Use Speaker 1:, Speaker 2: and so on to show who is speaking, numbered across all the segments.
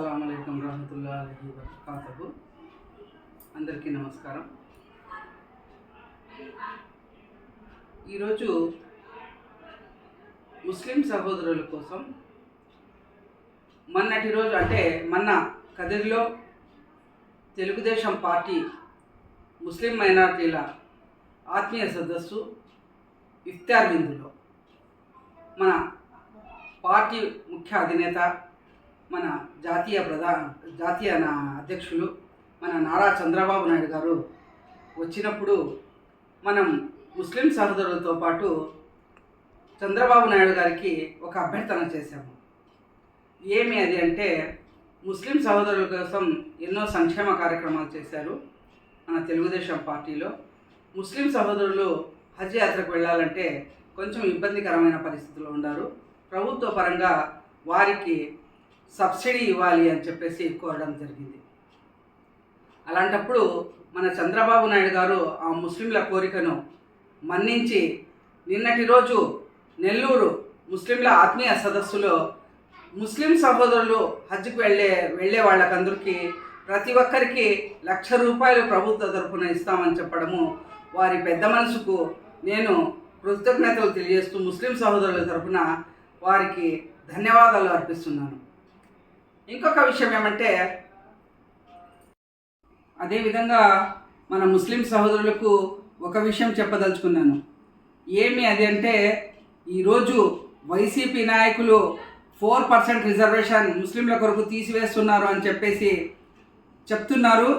Speaker 1: అస్సలం అయికం రహమతుల్లా వబర్కాతహు. అందరికీ నమస్కారం. ఈరోజు ముస్లిం సహోదరుల కోసం మొన్నటి రోజు అంటే మొన్న కదిరిలో తెలుగుదేశం పార్టీ ముస్లిం మైనార్టీల ఆత్మీయ సదస్సు ఇఫ్తార్ విందులో. మన పార్టీ ముఖ్య అధినేత మన జాతీయ ప్రధాన జాతీయ నా అధ్యక్షులు మన నారా చంద్రబాబు నాయుడు గారు వచ్చినప్పుడు మనం ముస్లిం సహోదరులతో పాటు చంద్రబాబు నాయుడు గారికి ఒక అభ్యర్థన చేశాము. ఏమి అది అంటే ముస్లిం సహోదరుల కోసం ఎన్నో సంక్షేమ కార్యక్రమాలు చేశారు మన తెలుగుదేశం పార్టీలో. ముస్లిం సహోదరులు హజ్ యాత్రకు వెళ్ళాలంటే కొంచెం ఇబ్బందికరమైన పరిస్థితుల్లో ఉన్నారు. ప్రభుత్వ పరంగా వారికి సబ్సిడీ ఇవ్వాలి అని చెప్పేసి కోరడం జరిగింది. అలాంటప్పుడు మన చంద్రబాబు నాయుడు గారు ఆ ముస్లింల కోరికను మన్నించి నిన్నటి రోజు నెల్లూరు ముస్లింల ఆత్మీయ సదస్సులో ముస్లిం సహోదరులు హజ్కి వెళ్ళే వెళ్ళే వాళ్ళకందరికీ ప్రతి ఒక్కరికి లక్ష రూపాయలు ప్రభుత్వ తరఫున ఇస్తామని చెప్పడము వారి పెద్ద మనసుకు నేను కృతజ్ఞతలు తెలియజేస్తూ ముస్లిం సహోదరుల తరఫున వారికి ధన్యవాదాలు అర్పిస్తున్నాను. ఇంకొక విషయం ఏమంటే అదేవిధంగా మన ముస్లిం సహోదరులకు ఒక విషయం చెప్పదలుచుకున్నాను. ఏమి అది అంటే ఈరోజు వైసీపీ నాయకులు ఫోర్ పర్సెంట్ రిజర్వేషన్ ముస్లింల కొరకు తీసివేస్తున్నారు అని చెప్పేసి చెప్తున్నారు.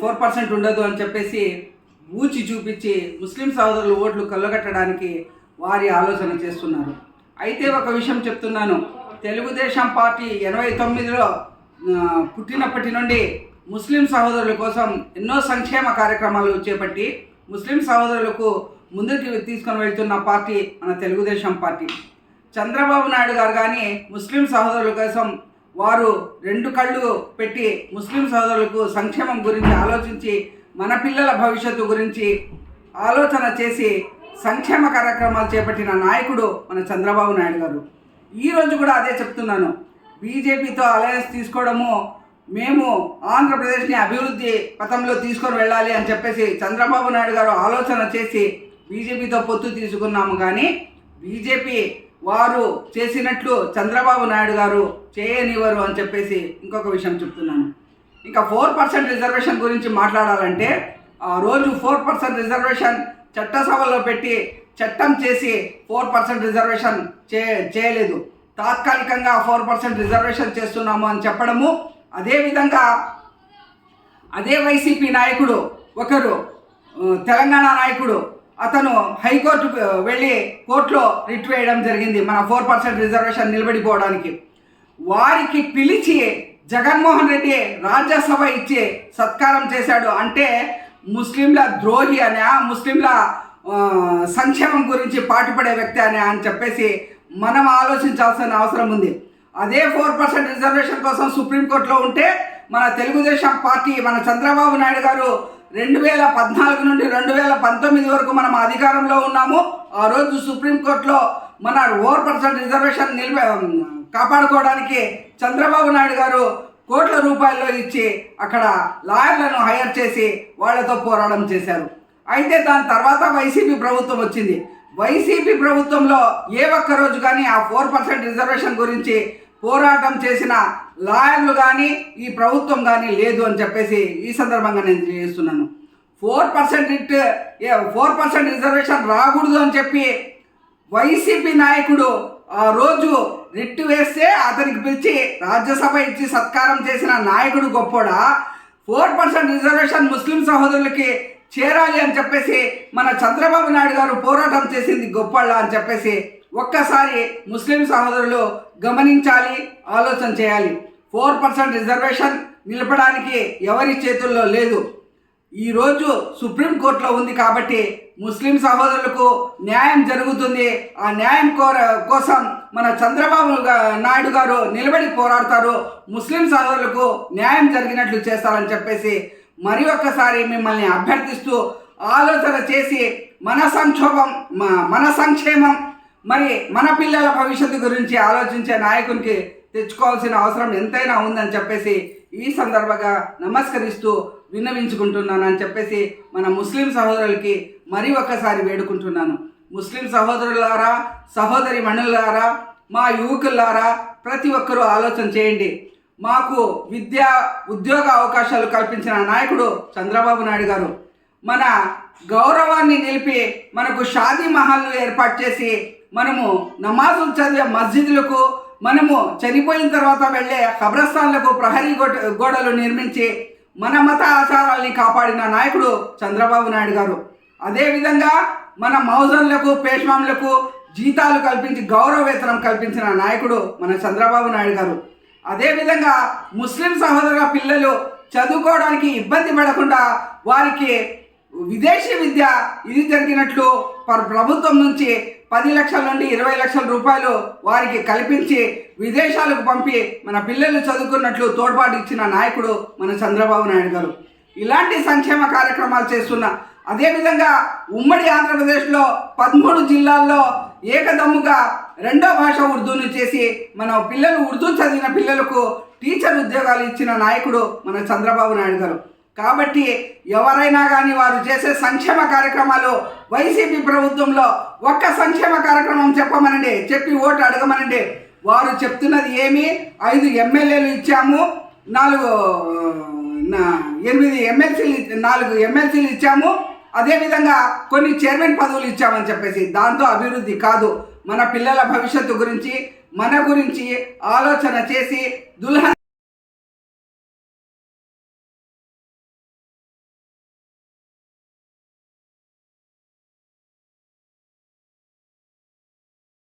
Speaker 1: ఫోర్ పర్సెంట్ ఉండదు అని చెప్పేసి ఊచి చూపించి ముస్లిం సహోదరులు ఓట్లు కళ్ళగట్టడానికి వారి ఆలోచన చేస్తున్నారు. అయితే ఒక విషయం చెప్తున్నాను. తెలుగుదేశం పార్టీ ఎనభై తొమ్మిదిలో పుట్టినప్పటి నుండి ముస్లిం సహోదరుల కోసం ఎన్నో సంక్షేమ కార్యక్రమాలు చేపట్టి ముస్లిం సహోదరులకు ముందుకు తీసుకొని వెళ్తున్న పార్టీ మన తెలుగుదేశం పార్టీ. చంద్రబాబు నాయుడు గారు కానీ ముస్లిం సహోదరుల కోసం వారు రెండు కళ్ళు పెట్టి ముస్లిం సహోదరులకు సంక్షేమం గురించి ఆలోచించి మన పిల్లల భవిష్యత్తు గురించి ఆలోచన చేసి సంక్షేమ కార్యక్రమాలు చేపట్టిన నాయకుడు మన చంద్రబాబు నాయుడు గారు. ఈ రోజు కూడా అదే చెప్తున్నాను. బీజేపీతో అలయన్స్ తీసుకోవడము మేము ఆంధ్రప్రదేశ్ని అభివృద్ధి పథంలో తీసుకొని వెళ్ళాలి అని చెప్పేసి చంద్రబాబు నాయుడు గారు ఆలోచన చేసి బీజేపీతో పొత్తు తీసుకున్నాము కానీ బీజేపీ వారు చేసినట్లు చంద్రబాబు నాయుడు గారు చేయనివ్వరు అని చెప్పేసి ఇంకొక విషయం చెప్తున్నాను. ఇంకా ఫోర్ పర్సెంట్ రిజర్వేషన్ గురించి మాట్లాడాలంటే ఆ రోజు ఫోర్ పర్సెంట్ రిజర్వేషన్ చట్టసభలో పెట్టి చట్టం చేసి ఫోర్ పర్సెంట్ రిజర్వేషన్ చే చేయలేదు. తాత్కాలికంగా ఫోర్ పర్సెంట్ రిజర్వేషన్ చేస్తున్నాము అని చెప్పడము. అదేవిధంగా అదే వైసీపీ నాయకుడు ఒకరు తెలంగాణ నాయకుడు అతను హైకోర్టు వెళ్ళి కోర్టులో రిట్ వేయడం జరిగింది మన ఫోర్ పర్సెంట్ రిజర్వేషన్ నిలబడిపోవడానికి. వారికి పిలిచి జగన్మోహన్ రెడ్డి రాజ్యసభ ఇచ్చి సత్కారం చేశాడు. అంటే ముస్లింల ద్రోహి అనే ముస్లింల సంక్షేమం గురించి పాటుపడే వ్యక్తి అని అని చెప్పేసి మనం ఆలోచించాల్సిన అవసరం ఉంది. అదే ఫోర్ పర్సెంట్ రిజర్వేషన్ కోసం సుప్రీంకోర్టులో ఉంటే మన తెలుగుదేశం పార్టీ మన చంద్రబాబు నాయుడు గారు రెండు వేల పద్నాలుగు నుండి రెండు వేల పంతొమ్మిది వరకు మనం అధికారంలో ఉన్నాము. ఆ రోజు సుప్రీంకోర్టులో మన ఫోర్ పర్సెంట్ రిజర్వేషన్ నిల్వ కాపాడుకోవడానికి చంద్రబాబు నాయుడు గారు కోట్ల రూపాయల్లో ఇచ్చి అక్కడ లాయర్లను హైర్ చేసి వాళ్ళతో పోరాటం చేశారు. అయితే దాని తర్వాత వైసీపీ ప్రభుత్వం వచ్చింది. వైసీపీ ప్రభుత్వంలో ఏ ఒక్క రోజు కానీ ఆ ఫోర్ పర్సెంట్ రిజర్వేషన్ గురించి పోరాటం చేసిన లాయర్లు కానీ ఈ ప్రభుత్వం కానీ లేదు అని చెప్పేసి ఈ సందర్భంగా నేను చేస్తున్నాను four percent four percent reservation రాకూడదు అని చెప్పి వైసీపీ నాయకుడు ఆ రోజు రిట్టు వేస్తే అతనికి పిలిచి రాజ్యసభ ఇచ్చి సత్కారం చేసిన నాయకుడు గొప్పోడా? ఫోర్ పర్సెంట్ రిజర్వేషన్ ముస్లిం సహోదరులకి చేరాలి అని చెప్పేసి మన చంద్రబాబు నాయుడు గారు పోరాటం చేసింది గొప్పళ్ళ అని చెప్పేసి ఒక్కసారి ముస్లిం సహోదరులు గమనించాలి ఆలోచన చేయాలి. ఫోర్ పర్సెంట్ రిజర్వేషన్ నిలపడానికి ఎవరి చేతుల్లో లేదు. ఈరోజు సుప్రీంకోర్టులో ఉంది కాబట్టి ముస్లిం సహోదరులకు న్యాయం జరుగుతుంది. ఆ న్యాయం కోర కోసం మన చంద్రబాబు నాయుడు గారు నిలబడి పోరాడతారు. ముస్లిం సహోదరులకు న్యాయం జరిగినట్లు చేస్తారని చెప్పేసి మరి ఒక్కసారి మిమ్మల్ని అభ్యర్థిస్తూ ఆలోచన చేసి మన సంక్షోభం మన సంక్షేమం మరి మన పిల్లల భవిష్యత్తు గురించి ఆలోచించే నాయకునికి తెచ్చుకోవాల్సిన అవసరం ఎంతైనా ఉందని చెప్పేసి ఈ సందర్భంగా నమస్కరిస్తూ విన్నవించుకుంటున్నాను అని చెప్పేసి మన ముస్లిం సహోదరులకి మరీ ఒక్కసారి వేడుకుంటున్నాను. ముస్లిం సహోదరులారా సహోదరి మణులారా మా యువకులారా ప్రతి ఒక్కరూ ఆలోచన చేయండి. మాకు విద్యా ఉద్యోగ అవకాశాలు కల్పించిన నాయకుడు చంద్రబాబు నాయుడు గారు. మన గౌరవాన్ని నిలిపి మనకు షాదీ మహల్ను ఏర్పాటు చేసి మనము నమాజులు చదివే మస్జిద్లకు మనము చనిపోయిన తర్వాత వెళ్ళే కబ్రస్థాన్లకు ప్రహరీ గోడ గోడలు నిర్మించి మన మత ఆచారాల్ని కాపాడిన నాయకుడు చంద్రబాబు నాయుడు గారు. అదేవిధంగా మన మౌజన్లకు పేష్మాంలకు జీతాలు కల్పించి గౌరవ వేతనం కల్పించిన నాయకుడు మన చంద్రబాబు నాయుడు గారు. అదేవిధంగా ముస్లిం సహోదర పిల్లలు చదువుకోవడానికి ఇబ్బంది పడకుండా వారికి విదేశీ విద్య ఇది జరిగినట్లు ప్రభుత్వం నుంచి పది లక్షల నుండి ఇరవై లక్షల రూపాయలు వారికి కల్పించి విదేశాలకు పంపి మన పిల్లలు చదువుకున్నట్లు తోడ్పాటు ఇచ్చిన నాయకుడు మన చంద్రబాబు నాయుడు గారు. ఇలాంటి సంక్షేమ కార్యక్రమాలు చేస్తున్న అదేవిధంగా ఉమ్మడి ఆంధ్రప్రదేశ్లో పదమూడు జిల్లాల్లో ఏకదమ్ముగా రెండో భాష ఉర్దూను చేసి మన పిల్లలు ఉర్దూ చదివిన పిల్లలకు టీచర్ ఉద్యోగాలు ఇచ్చిన నాయకుడు మన చంద్రబాబు నాయుడు గారు. కాబట్టి ఎవరైనా కానీ వారు చేసే సంక్షేమ కార్యక్రమాలు వైసీపీ ప్రభుత్వంలో ఒక్క సంక్షేమ కార్యక్రమం చెప్పమనండి చెప్పి ఓటు అడగమనండి. వారు చెప్తున్నది ఏమి? ఐదు ఎమ్మెల్యేలు ఇచ్చాము నాలుగు నా ఎనిమిది ఎమ్మెల్సీలు నాలుగు ఎమ్మెల్సీలు ఇచ్చాము. అదేవిధంగా కొన్ని చైర్మన్ పదవులు ఇచ్చామని చెప్పేసి దాంతో అభివృద్ధి కాదు. మన పిల్లల భవిష్యత్తు గురించి మన గురించి ఆలోచన చేసి దుల్హన్